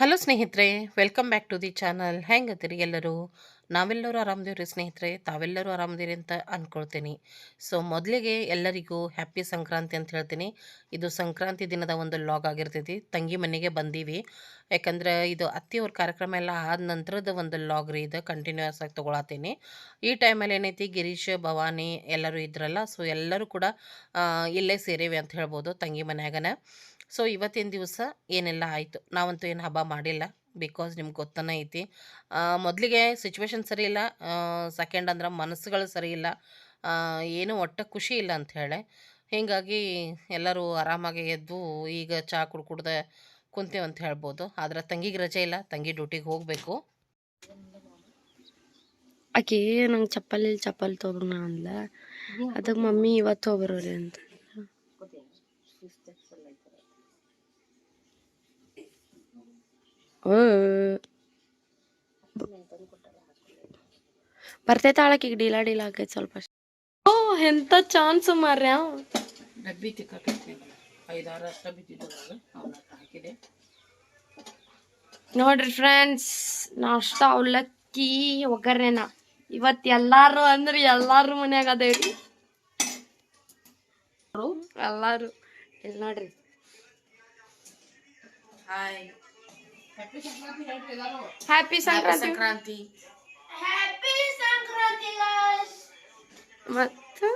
Hello ಸ್ನೇಹಿತರೆ welcome back to the channel ಹೆಂಗದಿರಿ ಎಲ್ಲರೂ? ನಾವೆಲ್ಲರೂ ಆರಾಮದೇವ್ರಿ ಸ್ನೇಹಿತರೆ, ತಾವೆಲ್ಲರೂ ಆರಾಮದಿರಿ ಅಂತ ಅಂದ್ಕೊಳ್ತೀನಿ ಸೊ ಮೊದಲಿಗೆ ಎಲ್ಲರಿಗೂ ಹ್ಯಾಪಿ ಸಂಕ್ರಾಂತಿ ಅಂತ ಹೇಳ್ತೀನಿ. ಇದು ಸಂಕ್ರಾಂತಿ ದಿನದ ಒಂದು ಲಾಗ್ ಆಗಿರ್ತೈತಿ. ತಂಗಿ ಮನೆಗೆ ಬಂದೀವಿ. ಯಾಕಂದ್ರೆ ಇದು ಅತ್ತಿಯವ್ರ ಕಾರ್ಯಕ್ರಮ ಎಲ್ಲ ಆದ ನಂತರದ ಒಂದು ಲಾಗ್ ರೀ ಇದು. ಕಂಟಿನ್ಯೂಸ್ ಆಗಿ ತೊಗೊಳತ್ತೀನಿ. ಈ ಟೈಮಲ್ಲಿ ಏನೈತಿ? ಗಿರೀಶ್, ಭವಾನಿ ಎಲ್ಲರೂ ಇದ್ರಲ್ಲ. ಸೊ ಎಲ್ಲರೂ ಕೂಡ ಇಲ್ಲೇ ಸೇರಿವೆ ಅಂತ ಹೇಳ್ಬೋದು ತಂಗಿ ಮನ್ಯಾಗನ. ಸೊ ಇವತ್ತಿನ ದಿವಸ ಏನೆಲ್ಲ ಆಯಿತು? ನಾವಂತೂ ಏನು ಹಬ್ಬ ಮಾಡಿಲ್ಲ. ಬಿಕಾಸ್ ನಿಮ್ಗೆ ಗೊತ್ತನೇ ಐತಿ. ಮೊದಲಿಗೆ ಸಿಚುವೇಶನ್ ಸರಿ ಇಲ್ಲ. ಸೆಕೆಂಡ್ ಅಂದ್ರೆ ಮನಸ್ಸುಗಳು ಸರಿ ಇಲ್ಲ. ಏನು ಒಟ್ಟು ಖುಷಿ ಇಲ್ಲ ಅಂತ ಹೇಳಿ. ಹೀಗಾಗಿ ಎಲ್ಲರೂ ಆರಾಮಾಗಿ ಎದ್ದು ಈಗ ಚಹಾ ಕುಡ್ ಕುಡ್ದೆ ಕುಂತೇವೆ ಅಂತ ಹೇಳ್ಬೋದು. ಆದ್ರೆ ತಂಗಿಗೆ ರಜೆ ಇಲ್ಲ. ತಂಗಿ ಡ್ಯೂಟಿಗೆ ಹೋಗಬೇಕು. ಆಕೆ ನಂಗೆ ಚಪ್ಪಲಿ ಚಪ್ಪಲಿ ಚಪ್ಪಲ್ ತೊಗೊಂಡ ಅಂದ್ಲ. ಅದಕ್ಕೆ ಮಮ್ಮಿ ಇವತ್ತು ಹೋಗ್ಬರೋರಿ ಅಂತ. ಬರ್ತೈತೆ ಆಳಕ್ಕೆ ಡೀಲಾ ಡೀಲಾ ಆಕೈತೆ ಸ್ವಲ್ಪ ಓ ಎಂತ ಚಾನ್ಸ್ ಮಾರ್ಯ ಡಬ್ಬಿ ತಿಕ್ಕಿ ಐದಾರು ಅಷ್ಟ ಬಿದ್ದಿದ್ದು ಹಾಕಿದೆ. ನೋಡ್ರಿ ಫ್ರೆಂಡ್ಸ್ ನಾಷ್ಟ ಅವಲಕ್ಕಿ ಒಗ್ಗರಣೆನ. ಇವತ್ತು ಎಲ್ಲಾರು ಅಂದ್ರೆ ಎಲ್ಲಾರು ಮನ್ಯಾಗ ಅದೇವ್ರಿ. ಎಲ್ಲಾರು. ಇಲ್ಲಿ ನೋಡ್ರಿ. Hi happy Sankranti Sankranti happy Sankranti ಮತ್ತು?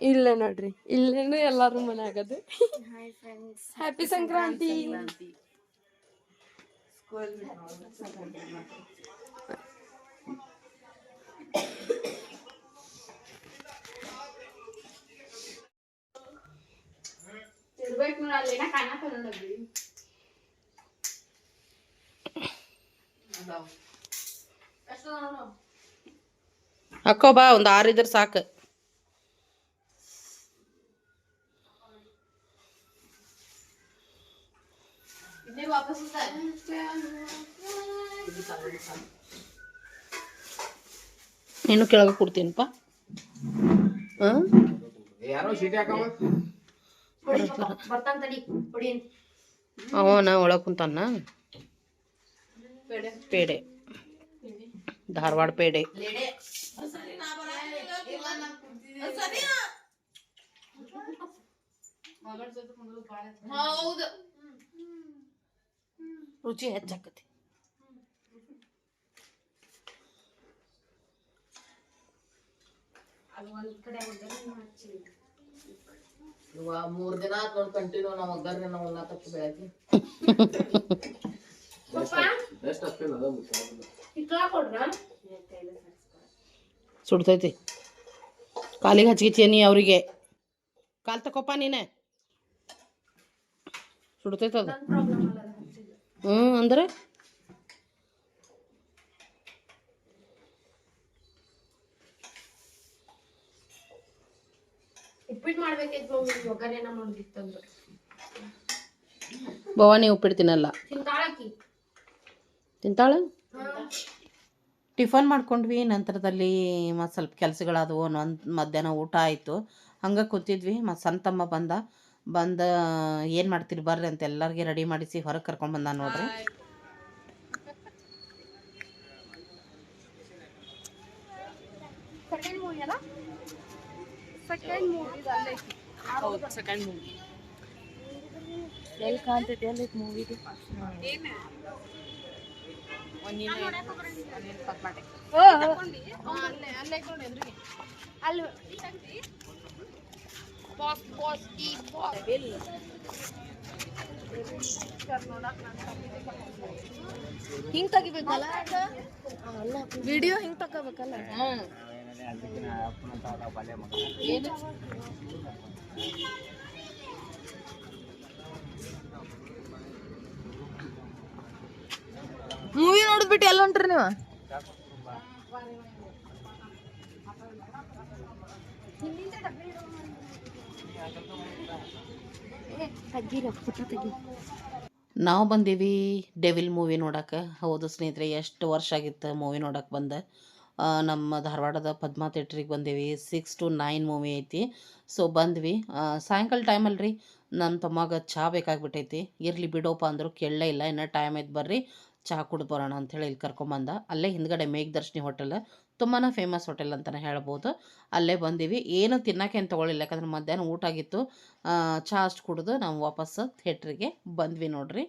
ಇಲ್ಲೇ ನೋಡ್ರಿ. ಇಲ್ಲೇನು ಎಲ್ಲಾರು ಮನ್ಯಾಗದು ಹ್ಯಾಪಿ ಸಂಕ್ರಾಂತಿ ಹಾಕೋ ಬಾ ಒಂದು ಆರು ಇದ್ರೆ ಸಾಕು. ನೀನು ಕೆಳಗೆ ಕೊಡ್ತೀನಪ್ಪ. ಹಾಂ ಅವನ ಒಳಗೆ ಕುಂತಾನ. ಪೇಡೆ ಧಾರವಾಡ ಪೇಡೆ ರುಚಿ ಹೆಚ್ಚಾಕತಿ ಮೂರ್ ದಿನ ಆತ್ ನೋಡ್ ಕಂಟಿನ್ಯೂ ನಾವ್ ಒಗ್ಗರ್ನೆ ನಾವ್ ಎಲ್ಲ ತಪ್ಪು ಬೆಳಗ್ಗೆ ಸುಡ್ತೈತಿ. ಕಾಲಿಗೆ ನೀ ಅವರಿಗೆ? ಕಾಲ್ ತಕೋಪ ನೀನೆ. ಸುಡ್ತೈತ ಅದು? ಹ್ಞೂ ಅಂದ್ರೆ? ಭವಾನಿ ಉಪ್ಪಿಟ್ಟು ತಿನ್ನಲ್ಲ ತಿಂತಾಳ? ಟಿಫನ್ ಮಾಡ್ಕೊಂಡ್ವಿ ನಂತರದಲ್ಲಿ ಮತ್ತು ಸ್ವಲ್ಪ ಕೆಲಸಗಳಾದವು ಒಂದು ಮಧ್ಯಾಹ್ನ ಊಟ ಆಯಿತು. ಹಂಗೆ ಕೂತಿದ್ವಿ ಮತ್ತು ಸಂತಮ್ಮ ಬಂದ. ಬಂದ ಏನು ಮಾಡ್ತೀರಿ ಬರ್ರಿ ಅಂತ ಎಲ್ಲರಿಗೆ ರೆಡಿ ಮಾಡಿಸಿ ಹೊರಗೆ ಕರ್ಕೊಂಡು ಬಂದ ನೋಡ್ರಿ. ಹೌದು ಸೆಕೆಂಡ್ ಮೂವಿ ಹಿಂಗ್ ತೆಗಿಬೇಕಲ್ಲ? ವಿಡಿಯೋ ಹಿಂಗ್ ತಗೋಬೇಕಲ್ಲ ಮೂವಿ ನೋಡಿದ್ಬಿಟ್ಟು ಎಲ್ಲ ಹೊಂಟ್ರಿ ನೀವು? ನಾವು ಬಂದೀವಿ ಡೆವಿಲ್ ಮೂವಿ ನೋಡಕ್ಕೆ ಹೌದು ಸ್ನೇಹಿತರೆ, ಎಷ್ಟು ವರ್ಷ ಆಗಿತ್ತು ಮೂವಿ ನೋಡಕ್ಕೆ ಬಂದೆ. ನಮ್ಮ ಧಾರವಾಡದ ಪದ್ಮಾ ಥಿಯೇಟ್ರಿಗೆ ಬಂದೀವಿ. ಸಿಕ್ಸ್ ಟು ನೈನ್ ಮೂವಿ ಐತಿ. ಸೊ ಬಂದ್ವಿ. ಸಾಯಂಕಾಲ ಟೈಮಲ್ಲಿ ರೀ ನನ್ನ ತಮ್ಮಗೆ ಚಹಾ ಬೇಕಾಗ್ಬಿಟ್ಟೈತಿ. ಇರಲಿ ಬಿಡೋಪ್ಪ ಅಂದರು ಕೇಳಲೇ ಇಲ್ಲ. ಇನ್ನೂ ಟೈಮ್ ಐತೆ ಬರ್ರಿ. ಚಹಾ ಕುಡ್ದು ಬರೋಣ ಅಂಥೇಳಿ ಇಲ್ಲಿ ಕರ್ಕೊಂಬಂದ. ಅಲ್ಲೇ ಹಿಂದ್ಗಡೆ ಮೇಘದರ್ಶಿನಿ ಹೋಟೆಲ್ ತುಂಬಾ ಫೇಮಸ್ ಹೋಟೆಲ್ ಅಂತಲೇ ಹೇಳ್ಬೋದು. ಅಲ್ಲೇ ಬಂದೀವಿ. ಏನು ತಿನ್ನೋಕ್ಕೇನು ಏನು ತೊಗೊಳಿಲ್ಲ ಯಾಕಂದ್ರೆ ಮಧ್ಯಾಹ್ನ ಊಟ ಆಗಿತ್ತು. ಚಹಾ ಅಷ್ಟು ಕುಡಿದು ನಾವು ವಾಪಸ್ ಥಿಯೇಟ್ರಿಗೆ ಬಂದ್ವಿ ನೋಡ್ರಿ.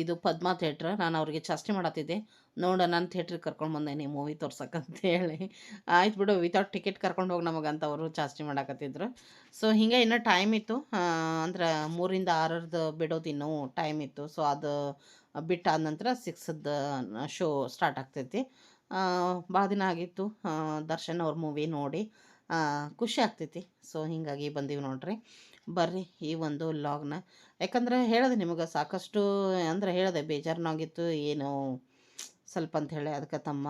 ಇದು ಪದ್ಮಾ ಥಿಯೇಟ್ರ್. ನಾನು ಅವ್ರಿಗೆ ಚಾಸ್ತಿ ಮಾಡತ್ತಿದ್ದೆ. ನೋಡ ನಾನು ಥಿಯೇಟ್ರಿಗೆ ಕರ್ಕೊಂಡು ಬಂದೇನಿ ಮೂವಿ ತೋರ್ಸಕ್ಕಂತ ಹೇಳಿ. ಆಯ್ತು ಬಿಡು ವಿತೌಟ್ ಟಿಕೆಟ್ ಕರ್ಕೊಂಡು ಹೋಗಿ ನಮಗಂತ ಅವರು ಚಾಸ್ತಿ ಮಾಡಕತ್ತಿದ್ರು. ಸೊ ಹಿಂಗೆ ಇನ್ನೂ ಟೈಮ್ ಇತ್ತು. ಅಂದ್ರೆ ಮೂರಿಂದ ಆರರದ್ದು ಬಿಡೋದು ಇನ್ನೂ ಟೈಮ್ ಇತ್ತು. ಸೊ ಅದು ಬಿಟ್ಟಾದ ನಂತರ ಸಿಕ್ಸದ್ದು ಶೋ ಸ್ಟಾರ್ಟ್ ಆಗ್ತೈತಿ. ಭಾಳ ದಿನ ಆಗಿತ್ತು. ದರ್ಶನ್ ಅವ್ರ ಮೂವಿ ನೋಡಿ ಖುಷಿ ಆಗ್ತೈತಿ. ಸೊ ಹೀಗಾಗಿ ಬಂದೀವಿ ನೋಡ್ರಿ. ಬರ್ರಿ ಈ ಒಂದು ಲಾಗ್ನ ಯಾಕಂದ್ರೆ ಹೇಳಿದೆ ನಿಮಗೆ ಸಾಕಷ್ಟು, ಅಂದ್ರೆ ಹೇಳಿದೆ ಬೇಜಾರನಾಗಿತ್ತು. ಏನು, ಸ್ವಲ್ಪ ಅಂತ ಹೇಳಿ, ಅದಕ್ಕೆ ತಮ್ಮ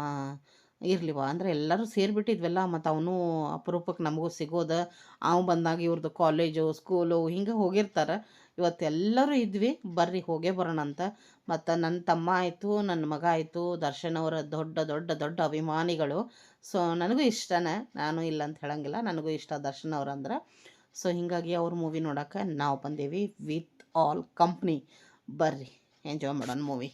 ಇರ್ಲಿವ. ಅಂದ್ರೆ ಎಲ್ಲರೂ ಸೇರಿಬಿಟ್ಟಿದ್ವಲ್ಲ ಮತ್ತು ಅವನು ಅಪರೂಪಕ್ಕೆ ನಮಗೂ ಸಿಗೋದು. ಅವು ಬಂದಾಗ ಇವ್ರದ್ದು ಕಾಲೇಜು ಸ್ಕೂಲು ಹಿಂಗೆ ಹೋಗಿರ್ತಾರೆ. ಇವತ್ತೆಲ್ಲರೂ ಇದ್ವಿ. ಬರ್ರಿ, ಹೋಗೇ ಬರೋಣ ಅಂತ. ಮತ್ತು ನನ್ನ ತಮ್ಮ ಆಯಿತು ನನ್ನ ಮಗ ಆಯಿತು, ದರ್ಶನ್ ಅವರ ದೊಡ್ಡ ದೊಡ್ಡ ದೊಡ್ಡ ಅಭಿಮಾನಿಗಳು. ಸೊ ನನಗೂ ಇಷ್ಟನೇ. ನಾನು ಇಲ್ಲ ಅಂತ ಹೇಳಂಗಿಲ್ಲ. ನನಗೂ ಇಷ್ಟ ದರ್ಶನ್ ಅವ್ರಂದ್ರೆ ಸೊ ಹೀಗಾಗಿ ಅವ್ರ ಮೂವಿ ನೋಡೋಕೆ ನಾವು ಬಂದೇವಿ ವಿತ್ ಆಲ್ ಕಂಪ್ನಿ. ಬರ್ರಿ ಎಂಜಾಯ್ ಮಾಡೋಣ ಮೂವಿ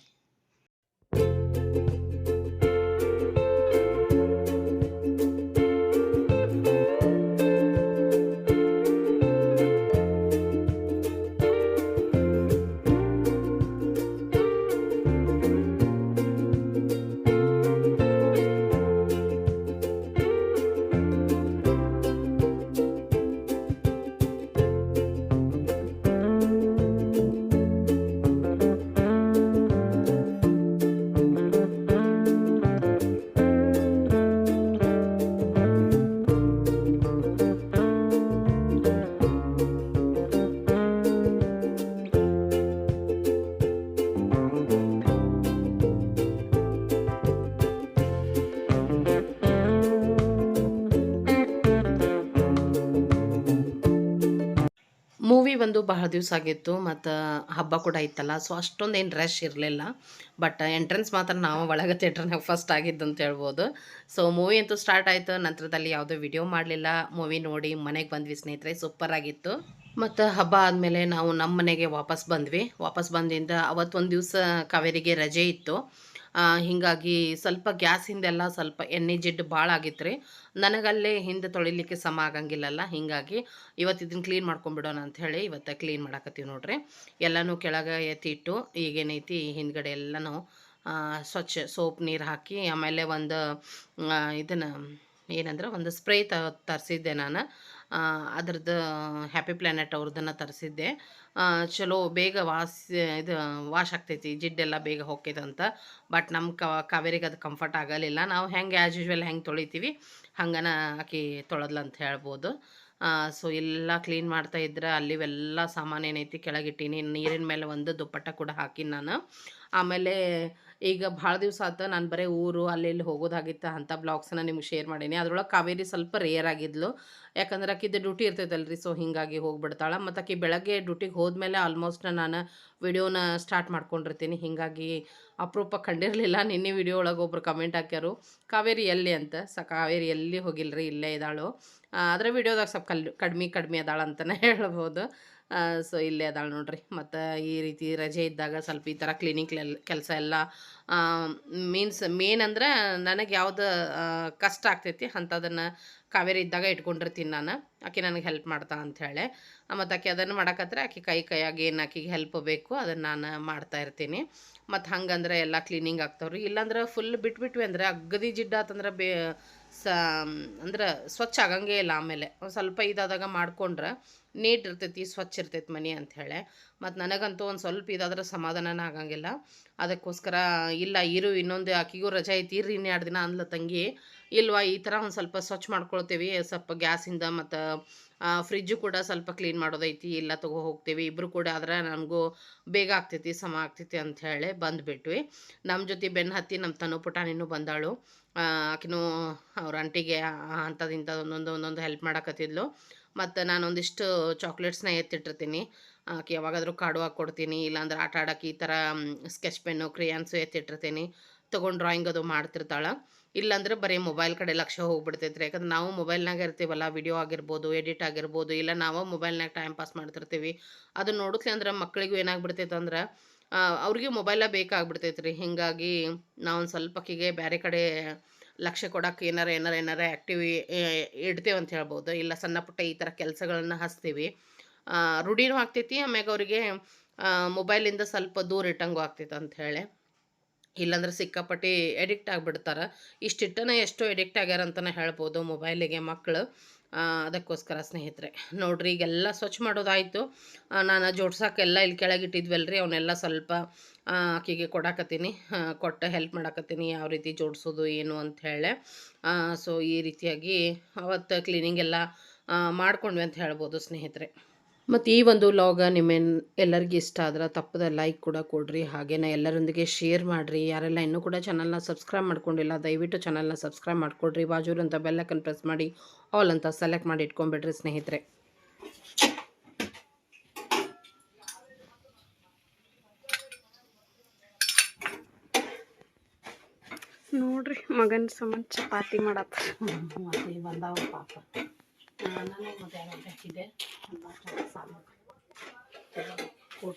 ಮೂವಿ ಬಂದು ಬಹಳ ದಿವಸ ಆಗಿತ್ತು, ಮತ್ತು ಹಬ್ಬ ಕೂಡ ಇತ್ತಲ್ಲ ಸೊ ಅಷ್ಟೊಂದು ಏನು ರಶ್ ಇರಲಿಲ್ಲ. ಬಟ್ ಎಂಟ್ರೆನ್ಸ್ ಮಾತ್ರ ನಾವು ಒಳಗೆ ಥಿಯೇಟ್ರ್ನಾಗ ಫಸ್ಟ್ ಆಗಿದ್ದು ಅಂತ ಹೇಳ್ಬೋದು. ಸೊ ಮೂವಿ ಅಂತೂ ಸ್ಟಾರ್ಟ್ ಆಯಿತು, ನಂತರದಲ್ಲಿ ಯಾವುದೋ ವಿಡಿಯೋ ಮಾಡಲಿಲ್ಲ. ಮೂವಿ ನೋಡಿ ಮನೆಗೆ ಬಂದ್ವಿ ಸ್ನೇಹಿತರೆ ಸೂಪರ್ ಆಗಿತ್ತು. ಮತ್ತು ಹಬ್ಬ ಆದಮೇಲೆ ನಾವು ನಮ್ಮ ಮನೆಗೆ ವಾಪಸ್ ಬಂದ್ವಿ. ವಾಪಸ್ ಬಂದಿಂದ ಅವತ್ತೊಂದು ದಿವಸ ಕಾವೇರಿಗೆ ರಜೆ ಇತ್ತು. ಹೀಗಾಗಿ ಸ್ವಲ್ಪ ಗ್ಯಾಸಿಂದೆಲ್ಲ ಸ್ವಲ್ಪ ಎಣ್ಣೆ ಜಿಡ್ಡು ಭಾಳ ಆಗಿತ್ತು ರೀ. ನನಗಲ್ಲೇ ಹಿಂದೆ ತೊಳಿಲಿಕ್ಕೆ ಸಮ ಆಗಂಗಿಲ್ಲಲ್ಲ, ಹೀಗಾಗಿ ಇವತ್ತು ಇದನ್ನು ಕ್ಲೀನ್ ಮಾಡ್ಕೊಂಬಿಡೋಣ ಅಂತ ಹೇಳಿ ಇವತ್ತು ಕ್ಲೀನ್ ಮಾಡಾಕತ್ತೀವಿ ನೋಡ್ರಿ. ಎಲ್ಲನೂ ಕೆಳಗೆ ಎತ್ತಿಟ್ಟು ಈಗೇನೈತಿ ಹಿಂದ್ಗಡೆ ಎಲ್ಲನೂ ಸ್ವಚ್ಛ ಸೋಪ್ ನೀರು ಹಾಕಿ ಆಮೇಲೆ ಒಂದು ಇದನ್ನು ಏನಂದ್ರೆ ಒಂದು ಸ್ಪ್ರೇ ತ, ತರಿಸಿದ್ದೆ ನಾನು. ಅದ್ರದ್ದು ಹ್ಯಾಪಿ ಪ್ಲ್ಯಾನೆಟ್ ಅವ್ರದ್ದನ್ನು ತರಿಸಿದ್ದೆ. ಚಲೋ ಬೇಗ ವಾಸ್, ಇದು ವಾಶ್ ಆಗ್ತೈತಿ, ಜಿಡ್ಡೆಲ್ಲ ಬೇಗ ಹೋಗ್ತೈತಂತ ಬಟ್ ನಮ್ಮ ಕಾವೇರಿಗೆ ಅದು ಕಂಫರ್ಟ್ ಆಗಲಿಲ್ಲ. ನಾವು ಹೆಂಗೆ ಆ್ಯಸ್ ಯೂಶ್ವಲ್ ಹೆಂಗೆ ತೊಳಿತೀವಿ, ಹಂಗನ ಹಾಕಿ ತೊಳೆದ್ಲ ಅಂತ ಹೇಳ್ಬೋದು. ಸೊ ಎಲ್ಲ ಕ್ಲೀನ್ ಮಾಡ್ತಾ ಇದ್ರೆ, ಅಲ್ಲಿವೆಲ್ಲ ಸಾಮಾನು ಏನೈತಿ ಕೆಳಗಿಟ್ಟೀನಿ, ನೀರಿನ ಮೇಲೆ ಒಂದು ದುಪ್ಪಟ್ಟ ಕೂಡ ಹಾಕಿನಿ ನಾನು. ಆಮೇಲೆ ಈಗ ಭಾಳ ದಿವಸ ಆತ ನಾನು ಬರೀ ಊರು, ಅಲ್ಲಿ ಇಲ್ಲಿ ಹೋಗೋದಾಗಿತ್ತು ಅಂಥ ಬ್ಲಾಗ್ಸನ್ನ ನಿಮ್ಗೆ ಶೇರ್ ಮಾಡೀನಿ. ಅದ್ರೊಳಗೆ ಕಾವೇರಿ ಸ್ವಲ್ಪ ರೇರ್ ಆಗಿದ್ಲು. ಯಾಕಂದ್ರೆ ಆಕಿದ್ದು ಡ್ಯೂಟಿ ಇರ್ತೈತಲ್ರಿ ಸೊ ಹಿಂಗಾಗಿ ಹೋಗ್ಬಿಡ್ತಾಳೆ. ಮತ್ತು ಆಕಿ ಬೆಳಗ್ಗೆ ಡ್ಯೂಟಿಗೆ ಹೋದ್ಮೇಲೆ ಆಲ್ಮೋಸ್ಟ್ ನಾನು ವಿಡಿಯೋನ ಸ್ಟಾರ್ಟ್ ಮಾಡ್ಕೊಂಡಿರ್ತೀನಿ. ಹಿಂಗಾಗಿ ಅಪರೂಪ ಕಂಡಿರಲಿಲ್ಲ. ನಿನ್ನೆ ವಿಡಿಯೋ ಒಳಗೆ ಒಬ್ರು ಕಮೆಂಟ್ ಹಾಕ್ಯಾರು, ಕಾವೇರಿ ಎಲ್ಲಿ ಅಂತ? ಸ ಕಾವೇರಿ ಎಲ್ಲಿ ಹೋಗಿಲ್ರಿ? ಇಲ್ಲೇ ಇದ್ದಾಳು. ಆದರೆ ವಿಡಿಯೋದಾಗ ಸ್ವಲ್ಪ ಕಲ್, ಕಡಿಮೆ ಕಡಿಮೆ ಅದಾಳ ಹೇಳ್ಬೋದು. ಸೊ ಇಲ್ಲೇ ಅದಾಳ ನೋಡ್ರಿ. ಮತ್ತು ಈ ರೀತಿ ರಜೆ ಇದ್ದಾಗ ಸ್ವಲ್ಪ ಈ ಥರ ಕ್ಲಿನಿಕ್ ಕೆಲಸ ಎಲ್ಲ ಮೀನ್ಸ್ ಮೇನ್ ಅಂದ್ರೆ ನನಗೆ ಯಾವುದು ಕಷ್ಟ ಆಗ್ತೈತಿ ಅಂಥದನ್ನು ಕಾವೇರಿ ಇದ್ದಾಗ ಇಟ್ಕೊಂಡಿರ್ತೀನಿ ನಾನು. ಆಕೆ ನನಗೆ ಹೆಲ್ಪ್ ಮಾಡ್ತಾ ಅಂಥೇಳಿ ಮತ್ತು ಆಕೆ ಅದನ್ನು ಮಾಡಕತ್ರೆ ಆಕೆ ಕೈ ಕೈಯಾಗಿ ಏನು ಆಕೆಗೆ ಹೆಲ್ಪ್ ಬೇಕು ಅದನ್ನು ನಾನು ಮಾಡ್ತಾ ಇರ್ತೀನಿ. ಮತ್ತು ಹಂಗಂದ್ರೆ ಎಲ್ಲ ಕ್ಲೀನಿಂಗ್ ಆಗ್ತಾವ್ರಿ. ಇಲ್ಲಾಂದ್ರೆ ಫುಲ್ ಬಿಟ್ಬಿಟ್ವಿ ಅಂದರೆ ಅಗ್ಗದಿ ಜಿಡ್ಡ ಆತಂದ್ರೆ ಬೇ ಸ ಅಂದ್ರೆ ಸ್ವಚ್ಛ ಆಗಂಗೇ ಇಲ್ಲ ಆಮೇಲೆ. ಒಂದು ಸ್ವಲ್ಪ ಇದಾದಾಗ ಮಾಡ್ಕೊಂಡ್ರೆ ನೀಟ್ ಇರ್ತೈತಿ, ಸ್ವಚ್ಛ ಇರ್ತೈತಿ ಮನೆ ಅಂಥೇಳಿ ಮತ್ತು ನನಗಂತೂ ಒಂದು ಸ್ವಲ್ಪ ಇದಾದ್ರೆ ಸಮಾಧಾನನೇ ಆಗಂಗಿಲ್ಲ. ಅದಕ್ಕೋಸ್ಕರ, ಇಲ್ಲ ಇರು ಇನ್ನೊಂದು ಆಕಿಗೂ ರಜೆ ಐತಿ, ಇರ್ರಿ ಇನ್ನೆರಡು ದಿನ ಅಂದ್ಲ ತಂಗಿ. ಇಲ್ವಾ ಈ ಥರ ಒಂದು ಸ್ವಲ್ಪ ಸ್ವಚ್ಛ ಮಾಡ್ಕೊಳ್ತೀವಿ, ಸ್ವಲ್ಪ ಗ್ಯಾಸಿಂದ ಮತ್ತು ಫ್ರಿಜ್ಜು ಕೂಡ ಸ್ವಲ್ಪ ಕ್ಲೀನ್ ಮಾಡೋದೈತಿ, ಇಲ್ಲ ತಗೋ ಹೋಗ್ತೀವಿ ಇಬ್ಬರು ಕೂಡ ಆದ್ರೆ ನನಗೂ ಬೇಗ ಆಗ್ತೈತಿ, ಸಮ ಆಗ್ತೈತಿ ಅಂತ ಹೇಳಿ ಬಂದುಬಿಟ್ವಿ. ನಮ್ಮ ಜೊತೆ ಬೆನ್ನು ಹತ್ತಿ ನಮ್ಮ ತನು ಪುಟಾಣಿನೂ ಬಂದಾಳು. ಆಕಿನೂ ಅವ್ರ ಅಂಟಿಗೆ ಅಂಥದ್ದು ಒಂದೊಂದು ಒಂದೊಂದು ಹೆಲ್ಪ್ ಮಾಡಕತ್ತಿದ್ಲು. ಮತ್ತು ನಾನು ಒಂದಿಷ್ಟು ಚಾಕ್ಲೇಟ್ಸ್ನ ಎತ್ತಿಟ್ಟಿರ್ತೀನಿ ಆಕೆ ಯಾವಾಗಾದರೂ ಕಾಡು ಹಾಕಿ ಕೊಡ್ತೀನಿ, ಇಲ್ಲಾಂದ್ರೆ ಆಟ ಆಡೋಕೆ ಈ ಥರ ಸ್ಕೆಚ್ ಪೆನ್ನು ಕ್ರಿಯಾನ್ಸು ಎತ್ತಿಟ್ಟಿರ್ತೀನಿ. ತೊಗೊಂಡು ಡ್ರಾಯಿಂಗ್ ಅದು ಮಾಡ್ತಿರ್ತಾಳೆ. ಇಲ್ಲಾಂದ್ರೆ ಬರೀ ಮೊಬೈಲ್ ಕಡೆ ಲಕ್ಷ್ಯ ಹೋಗ್ಬಿಡ್ತೈತೆ ರೀ ಯಾಕಂದ್ರೆ ನಾವು ಮೊಬೈಲ್ನಾಗ ಇರ್ತೀವಲ್ಲ ವಿಡಿಯೋ ಆಗಿರ್ಬೋದು ಎಡಿಟ್ ಆಗಿರ್ಬೋದು, ಇಲ್ಲ ನಾವು ಮೊಬೈಲ್ನಾಗ ಟೈಮ್ ಪಾಸ್ ಮಾಡ್ತಿರ್ತೀವಿ. ಅದು ನೋಡುತ್ತಲೆ ಅಂದ್ರೆ ಮಕ್ಕಳಿಗೂ ಏನಾಗ್ಬಿಡ್ತೈತೆ ಅಂದ್ರೆ ಅವ್ರಿಗೆ ಮೊಬೈಲ ಬೇಕಾಗ್ಬಿಡ್ತೈತೆ ರೀ ಹಿಂಗಾಗಿ ನಾವು ಸ್ವಲ್ಪ ಕಿಗೆ ಬೇರೆ ಕಡೆ ಲಕ್ಷ್ಯ ಕೊಡೋಕೆ ಏನಾರ ಏನಾರ ಏನಾರ ಆ್ಯಕ್ಟಿವಿ ಇಡ್ತೇವೆ ಅಂತ ಹೇಳ್ಬೋದು. ಇಲ್ಲ ಸಣ್ಣ ಪುಟ್ಟ ಈ ಥರ ಕೆಲಸಗಳನ್ನ ಹಚ್ತೀವಿ. ರೂಢಿನೂ ಆಗ್ತೈತಿ, ಆಮ್ಯಾಗ ಅವರಿಗೆ ಮೊಬೈಲಿಂದ ಸ್ವಲ್ಪ ದೂರ ಇಟ್ಟಂಗೂ ಆಗ್ತೈತೆ ಅಂತ ಹೇಳಿ. ಇಲ್ಲಾಂದ್ರೆ ಸಿಕ್ಕಾಪಟ್ಟಿ ಎಡಿಕ್ಟ್ ಆಗಿಬಿಡ್ತಾರೆ. ಇಷ್ಟಿಟ್ಟನ ಎಷ್ಟೋ ಎಡಿಕ್ಟ್ ಆಗ್ಯಾರ ಅಂತಲೇ ಹೇಳ್ಬೋದು ಮೊಬೈಲಿಗೆ ಮಕ್ಕಳು ಅದಕ್ಕೋಸ್ಕರ ಸ್ನೇಹಿತರೆ. ನೋಡ್ರಿ, ಈಗೆಲ್ಲ ಸ್ವಚ್ಛ ಮಾಡೋದಾಯಿತು. ನಾನು ಜೋಡ್ಸೋಕ್ಕೆಲ್ಲ ಇಲ್ಲಿ ಕೆಳಗೆ ಇಟ್ಟಿದ್ವಲ್ಲ ರೀ ಅವನ್ನೆಲ್ಲ ಸ್ವಲ್ಪ ಆಕೆಗೆ ಕೊಡಾಕತ್ತೀನಿ. ಕೊಟ್ಟು ಹೆಲ್ಪ್ ಮಾಡಾಕತ್ತೀನಿ, ಯಾವ ರೀತಿ ಜೋಡಿಸೋದು, ಏನು ಅಂತ ಹೇಳಿ. ಸೊ ಈ ರೀತಿಯಾಗಿ ಅವತ್ತು ಕ್ಲೀನಿಂಗ್ ಎಲ್ಲ ಮಾಡ್ಕೊಂಡ್ವಿ ಅಂತ ಹೇಳ್ಬೋದು ಸ್ನೇಹಿತರೆ. ಮತ್ತು ಈ ಒಂದು ಲಾಗ ನಿಮ್ಮೇನು ಎಲ್ಲರಿಗೂ ಇಷ್ಟ ಆದ್ರೆ ತಪ್ಪದ ಲೈಕ್ ಕೂಡ ಕೊಡ್ರಿ. ಹಾಗೇನೆ ಎಲ್ಲರೊಂದಿಗೆ ಶೇರ್ ಮಾಡಿರಿ. ಯಾರೆಲ್ಲ ಇನ್ನೂ ಕೂಡ ಚಾನಲ್ನ ಸಬ್ಸ್ಕ್ರೈಬ್ ಮಾಡ್ಕೊಂಡಿಲ್ಲ ದಯವಿಟ್ಟು ಚಾನಲ್ನ ಸಬ್ಸ್ಕ್ರೈಬ್ ಮಾಡ್ಕೊಡ್ರಿ. ಬಾಜೂರು ಅಂತ ಬೆಲ್ಲಕ್ಕನ್ನು ಪ್ರೆಸ್ ಮಾಡಿ ಆಲ್ ಅಂತ ಸೆಲೆಕ್ಟ್ ಮಾಡಿ ಇಟ್ಕೊಂಬಿಡ್ರಿ ಸ್ನೇಹಿತರೆ. ನೋಡ್ರಿ ಮಗನ ಸಂಬಂಧ ಚಪಾತಿ ಮಾಡತ್ತ ಬಂದಾವ ಪಾಪ. ನಾನೇ ಮಧ್ಯಾಹ್ನ ಹಾಕಿದ್ದೆ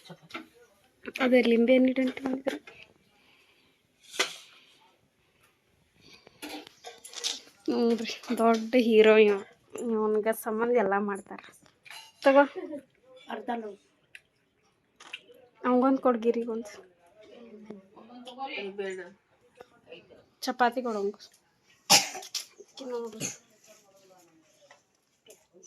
ಚಪಾತಿ ಅದೇ ಲಿಂಬೆ ಹಣ್ಣು ಮಾಡಿದ್ರೆ ನೋಡ್ರಿ ದೊಡ್ಡ ಹೀರೋ ಇವ. ಇವನ್ಗ ಸಂಬಂಧ ಎಲ್ಲ ಮಾಡ್ತಾರೆ. ತಗೋ. ಅರ್ಧ ಅವಂಗೊಂದು ಕೊಡ್ಗಿರಿಗೊಂದು ಚಪಾತಿ ಕೊಡೋಂಗ ನೋಡ್ರಿ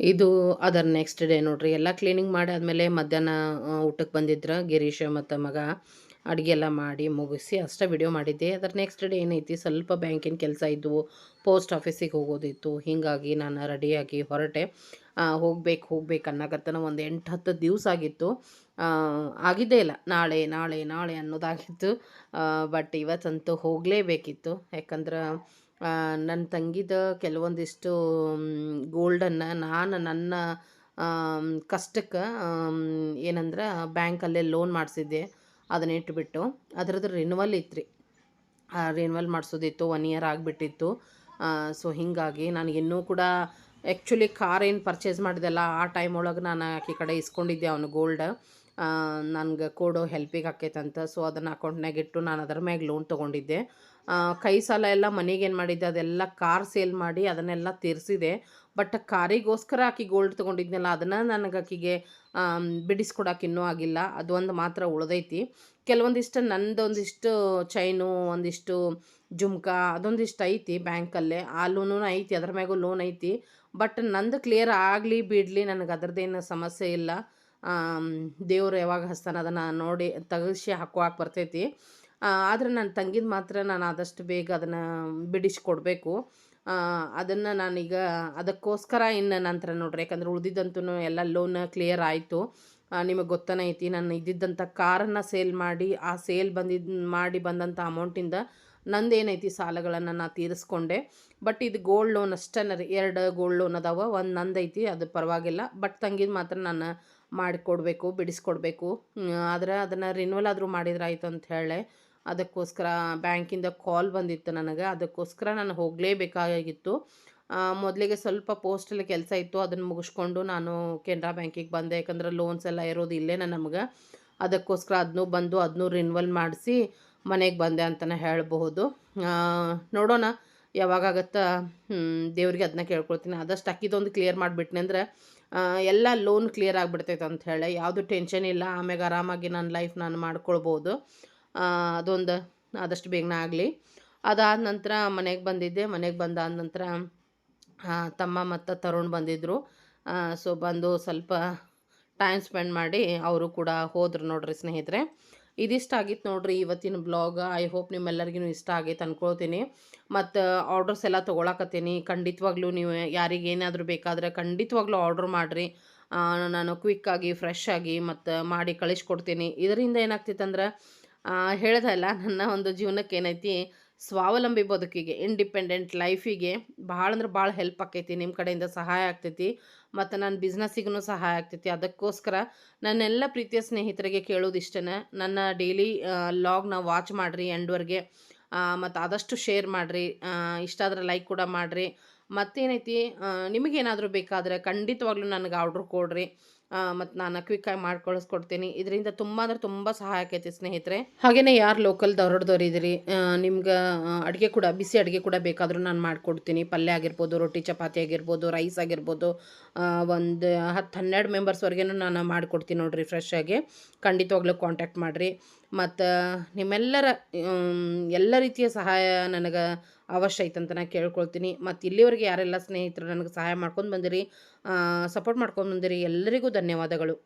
ಇದು ಅದರ ನೆಕ್ಸ್ಟ್ ಡೇ ನೋಡ್ರಿ. ಎಲ್ಲ ಕ್ಲೀನಿಂಗ್ ಮಾಡಿ ಆದಮೇಲೆ ಮಧ್ಯಾಹ್ನ ಊಟಕ್ಕೆ ಬಂದಿದ್ರ ಗಿರೀಶ ಮತ್ತು ಮಗ ಅಡುಗೆ ಎಲ್ಲ ಮಾಡಿ ಮುಗಿಸಿ ಅಷ್ಟೇ ವಿಡಿಯೋ ಮಾಡಿದ್ದೆ. ಅದರ ನೆಕ್ಸ್ಟ್ ಡೇ ಏನೈತಿ, ಸ್ವಲ್ಪ ಬ್ಯಾಂಕಿನ ಕೆಲಸ ಇದ್ದವು ಪೋಸ್ಟ್ ಆಫೀಸಿಗೆ ಹೋಗೋದಿತ್ತು. ಹೀಗಾಗಿ ನಾನು ರೆಡಿಯಾಗಿ ಹೊರಟೆ. ಹೋಗ್ಬೇಕು ಹೋಗ್ಬೇಕು ಅನ್ನಕತ್ತನ ಒಂದು ಎಂಟು ಹತ್ತು ದಿವಸ ಆಗಿತ್ತು. ಆಗಿದ್ದೇ ಇಲ್ಲ. ನಾಳೆ ನಾಳೆ ನಾಳೆ ಅನ್ನೋದಾಗಿತ್ತು. ಬಟ್ ಇವತ್ತಂತೂ ಹೋಗಲೇಬೇಕಿತ್ತು. ಯಾಕಂದ್ರೆ ನನ್ನ ತಂಗಿದ ಕೆಲವೊಂದಿಷ್ಟು ಗೋಲ್ಡನ್ನು ನಾನು ನನ್ನ ಕಷ್ಟಕ್ಕೆ ಏನಂದ್ರೆ ಬ್ಯಾಂಕಲ್ಲೇ ಲೋನ್ ಮಾಡಿಸಿದ್ದೆ. ಅದನ್ನ ಇಟ್ಬಿಟ್ಟು ಅದರದ್ದು ರಿನ್ವಲ್ ಇತ್ತು ರೀ ರಿನ್ವಲ್ ಮಾಡಿಸೋದಿತ್ತು ಒನ್ ಇಯರ್ ಆಗಿಬಿಟ್ಟಿತ್ತು. ಸೊ ಹೀಗಾಗಿ ನಾನು ಇನ್ನೂ ಕೂಡ ಆ್ಯಕ್ಚುಲಿ ಕಾರ್ ಏನು ಪರ್ಚೇಸ್ ಮಾಡಿದೆಲ್ಲ ಆ ಟೈಮ್ ಒಳಗೆ ನಾನು ಆಕೆ ಕಡೆ ಇಸ್ಕೊಂಡಿದ್ದೆ ಅವನು ಗೋಲ್ಡ್ ನನಗೆ ಕೊಡೋ ಹೆಲ್ಪಿಗೆ ಆಕೈತಂತ. ಸೊ ಅದನ್ನು ಅಕೌಂಟ್ನಾಗ ಇಟ್ಟು ನಾನು ಅದರ ಮ್ಯಾಗ ಲೋನ್ ತೊಗೊಂಡಿದ್ದೆ. ಆ, ಕೈ ಸಾಲ ಎಲ್ಲ ಮನೆಗೆ ಏನು ಮಾಡಿದ್ದೆ, ಅದೆಲ್ಲ ಕಾರ್ ಸೇಲ್ ಮಾಡಿ ಅದನ್ನೆಲ್ಲ ತೀರಿಸಿದೆ. ಬಟ್ ಕಾರಿಗೋಸ್ಕರ ಆಕಿ ಗೋಲ್ಡ್ ತೊಗೊಂಡಿದ್ನಲ್ಲ, ಅದನ್ನು ನನಗೆ ಆಕಿಗೆ ಬಿಡಿಸ್ಕೊಡಕ್ಕೆ ಇನ್ನೂ ಆಗಿಲ್ಲ. ಅದೊಂದು ಮಾತ್ರ ಉಳಿದೈತಿ. ಕೆಲವೊಂದಿಷ್ಟು ನಂದೊಂದಿಷ್ಟು ಚೈನು ಒಂದಿಷ್ಟು ಜುಮ್ಕಾ, ಅದೊಂದಿಷ್ಟು ಐತಿ ಬ್ಯಾಂಕಲ್ಲೇ. ಆ ಲೋನು ಐತಿ, ಅದ್ರ ಮ್ಯಾಗೂ ಲೋನ್ ಐತಿ. ಬಟ್ ನಂದು ಕ್ಲಿಯರ್ ಆಗಲಿ ಬಿಡಲಿ ನನಗೆ ಅದರದ್ದೇನು ಸಮಸ್ಯೆ ಇಲ್ಲ. ದೇವ್ರು ಯಾವಾಗ ಹಸ್ತಾನ ಅದನ್ನು ನೋಡಿ, ತೆಗಿಸಿ ಹಾಕುವಾಕ್ ಬರ್ತೈತಿ. ಆದರೆ ನನ್ನ ತಂಗಿದ ಮಾತ್ರ ನಾನು ಆದಷ್ಟು ಬೇಗ ಅದನ್ನು ಬಿಡಿಸ್ಕೊಡ್ಬೇಕು. ಅದನ್ನು ನಾನೀಗ ಅದಕ್ಕೋಸ್ಕರ ಇನ್ನು ನಂತರ ನೋಡ್ರಿ, ಯಾಕಂದರೆ ಉಳ್ದಿದ್ದಂತೂ ಎಲ್ಲ ಲೋನ್ ಕ್ಲಿಯರ್ ಆಯಿತು. ನಿಮಗೆ ಗೊತ್ತನೇ ಐತಿ ನಾನು ಇದ್ದಿದ್ದಂಥ ಕಾರನ್ನು ಸೇಲ್ ಮಾಡಿ, ಆ ಸೇಲ್ ಬಂದಿದ್ದು ಮಾಡಿ ಬಂದಂಥ ಅಮೌಂಟಿಂದ ನಂದು ಏನೈತಿ ಸಾಲಗಳನ್ನು ನಾನು ತೀರಿಸ್ಕೊಂಡೆ. ಬಟ್ ಇದು ಗೋಲ್ಡ್ ಲೋನ್ ಅಷ್ಟೇ ರೀ ಎರಡು ಗೋಲ್ಡ್ ಲೋನ್ ಅದಾವ, ಒಂದು ನಂದೈತಿ, ಅದು ಪರವಾಗಿಲ್ಲ. ಬಟ್ ತಂಗಿದ ಮಾತ್ರ ನಾನು ಮಾಡಿಕೊಡ್ಬೇಕು, ಬಿಡಿಸ್ಕೊಡ್ಬೇಕು. ಆದರೆ ಅದನ್ನು ರಿನ್ಯೂವಲ್ ಆದರೂ ಮಾಡಿದ್ರೆ ಆಯಿತು ಅಂತ ಹೇಳಿ ಅದಕ್ಕೋಸ್ಕರ ಬ್ಯಾಂಕಿಂದ ಕಾಲ್ ಬಂದಿತ್ತು ನನಗೆ. ಅದಕ್ಕೋಸ್ಕರ ನಾನು ಹೋಗಲೇಬೇಕಾಗಿತ್ತು. ಮೊದಲಿಗೆ ಸ್ವಲ್ಪ ಪೋಸ್ಟಲ್ಲಿ ಕೆಲಸ ಇತ್ತು. ಅದನ್ನು ಮುಗಿಸ್ಕೊಂಡು ನಾನು ಕೆನರಾ ಬ್ಯಾಂಕಿಗೆ ಬಂದೆ. ಯಾಕಂದ್ರೆ ಲೋನ್ಸ್ ಎಲ್ಲ ಇರೋದು ಇಲ್ಲೇನ ನಮಗೆ. ಅದಕ್ಕೋಸ್ಕರ ಅದನ್ನೂ ಬಂದು ಅದನ್ನೂ ರಿನ್ವಲ್ ಮಾಡಿಸಿ ಮನೆಗೆ ಬಂದೆ ಅಂತಲೇ ಹೇಳಬಹುದು. ನೋಡೋಣ ಯಾವಾಗಾಗತ್ತಾ ದೇವ್ರಿಗೆ ಅದನ್ನ ಕೇಳ್ಕೊಳ್ತೀನಿ. ಆದಷ್ಟು ಅಕ್ಕಿದೊಂದು ಕ್ಲಿಯರ್ ಮಾಡಿಬಿಟ್ನೆ ಅಂದರೆ ಎಲ್ಲ ಲೋನ್ ಕ್ಲಿಯರ್ ಆಗಿಬಿಡ್ತೈತೆ ಅಂತ ಹೇಳಿ. ಯಾವುದು ಟೆನ್ಷನ್ ಇಲ್ಲ. ಆಮ್ಯಾಗ ಆರಾಮಾಗಿ ನನ್ನ ಲೈಫ್ ನಾನು ಮಾಡ್ಕೊಳ್ಬೋದು ಅದೊಂದು ಆದಷ್ಟು ಬೇಗನೆ ಆಗಲಿ. ಅದಾದ ನಂತರ ಮನೆಗೆ ಬಂದಿದ್ದೆ. ಮನೆಗೆ ಬಂದಾದ ನಂತರ ತಮ್ಮ ಮತ್ತು ತರುಣ್ ಬಂದಿದ್ದರು ಸೊ ಬಂದು ಸ್ವಲ್ಪ ಟೈಮ್ ಸ್ಪೆಂಡ್ ಮಾಡಿ ಅವರು ಕೂಡ ಹೋದ್ರು ನೋಡ್ರಿ ಸ್ನೇಹಿತರೆ. ಇದಿಷ್ಟ ಆಗಿತ್ತು ನೋಡ್ರಿ ಇವತ್ತಿನ ಬ್ಲಾಗ್ ಐ ಹೋಪ್ ನಿಮ್ಮೆಲ್ಲರಿಗೂ ಇಷ್ಟ ಆಗೈತೆ ಅಂದ್ಕೊಳ್ತೀನಿ ಮತ್ತು ಆರ್ಡರ್ಸ್ ಎಲ್ಲ ತೊಗೊಳಕತ್ತೀನಿ. ಖಂಡಿತವಾಗ್ಲೂ ನೀವು ಯಾರಿಗೇನಾದರೂ ಬೇಕಾದರೆ ಖಂಡಿತವಾಗ್ಲೂ ಆರ್ಡ್ರ್ ಮಾಡಿರಿ. ನಾನು ಕ್ವಿಕ್ಕಾಗಿ ಫ್ರೆಶ್ ಆಗಿ ಮತ್ತು ಮಾಡಿ ಕಳಿಸ್ಕೊಡ್ತೀನಿ. ಇದರಿಂದ ಏನಾಗ್ತೈತಂದ್ರೆ ಹೇಳ್ದಲ್ಲ, ನನ್ನ ಒಂದು ಜೀವನಕ್ಕೆ ಏನೈತಿ, ಸ್ವಾವಲಂಬಿ ಬದುಕಿಗೆ ಇಂಡಿಪೆಂಡೆಂಟ್ ಲೈಫಿಗೆ ಭಾಳ ಅಂದ್ರೆ ಭಾಳ ಹೆಲ್ಪ್ ಆಕೈತಿ ನಿಮ್ಮ ಕಡೆಯಿಂದ ಸಹಾಯ ಆಗ್ತೈತಿ, ಮತ್ತು ನನ್ನ ಬಿಸ್ನೆಸ್ಸಿಗೂ ಸಹಾಯ ಆಗ್ತೈತಿ. ಅದಕ್ಕೋಸ್ಕರ ನನ್ನೆಲ್ಲ ಪ್ರೀತಿಯ ಸ್ನೇಹಿತರಿಗೆ ಕೇಳೋದು ಇಷ್ಟನ. ನನ್ನ ಡೈಲಿ ಲಾಗ್ನ ವಾಚ್ ಮಾಡಿರಿ ಎಂಡ್ವರೆಗೆ ಮತ್ತು ಆದಷ್ಟು ಶೇರ್ ಮಾಡಿರಿ. ಇಷ್ಟ ಆದ್ರೆ ಲೈಕ್ ಕೂಡ ಮಾಡಿರಿ. ಮತ್ತೇನೈತಿ ನಿಮಗೇನಾದರೂ ಬೇಕಾದರೆ ಖಂಡಿತವಾಗ್ಲೂ ನನಗೆ ಆರ್ಡ್ರ್ ಕೊಡ್ರಿ. ಮತ್ತು ನಾನು ಕ್ವಿಕ್ ಮಾಡಿ ಕಳಿಸ್ಕೊಡ್ತೀನಿ ಇದರಿಂದ ತುಂಬ ಅಂದ್ರೆ ತುಂಬ ಸಹಾಯ ಆಕೈತಿ ಸ್ನೇಹಿತರೆ. ಹಾಗೆಯೇ ಯಾರು ಲೋಕಲ್ ದೊರಡ್ದವ್ರು ಇದ್ದೀರಿ ನಿಮ್ಗೆ ಅಡುಗೆ ಕೂಡ, ಬಿಸಿ ಅಡುಗೆ ಕೂಡ ಬೇಕಾದರೂ ನಾನು ಮಾಡಿಕೊಡ್ತೀನಿ. ಪಲ್ಯ ಆಗಿರ್ಬೋದು, ರೊಟ್ಟಿ, ಚಪಾತಿ ಆಗಿರ್ಬೋದು ರೈಸ್ ಆಗಿರ್ಬೋದು ಒಂದು ಹತ್ತು ಹನ್ನೆರಡು ಮೆಂಬರ್ಸ್ವರೆಗೂ ನಾನು ಮಾಡಿಕೊಡ್ತೀನಿ ನೋಡಿರಿ ಫ್ರೆಶ್ ಆಗಿ. ಖಂಡಿತವಾಗ್ಲೂ ಕಾಂಟ್ಯಾಕ್ಟ್ ಮಾಡಿರಿ. ಮತ್ತು ನಿಮ್ಮೆಲ್ಲರ ಎಲ್ಲ ರೀತಿಯ ಸಹಾಯ ನನಗೆ ಅವಶ್ಯ ಐತಂತ ನಾನು ಕೇಳ್ಕೊಳ್ತೀನಿ. ಮತ್ತು ಇಲ್ಲಿವರೆಗೆ ಯಾರೆಲ್ಲ ಸ್ನೇಹಿತರು ನನಗೆ ಸಹಾಯ ಮಾಡ್ಕೊಂಡು ಬಂದಿರಿ ಸಪೋರ್ಟ್ ಮಾಡ್ಕೊಂಡು ಬಂದಿರಿ, ಎಲ್ಲರಿಗೂ ಧನ್ಯವಾದಗಳು.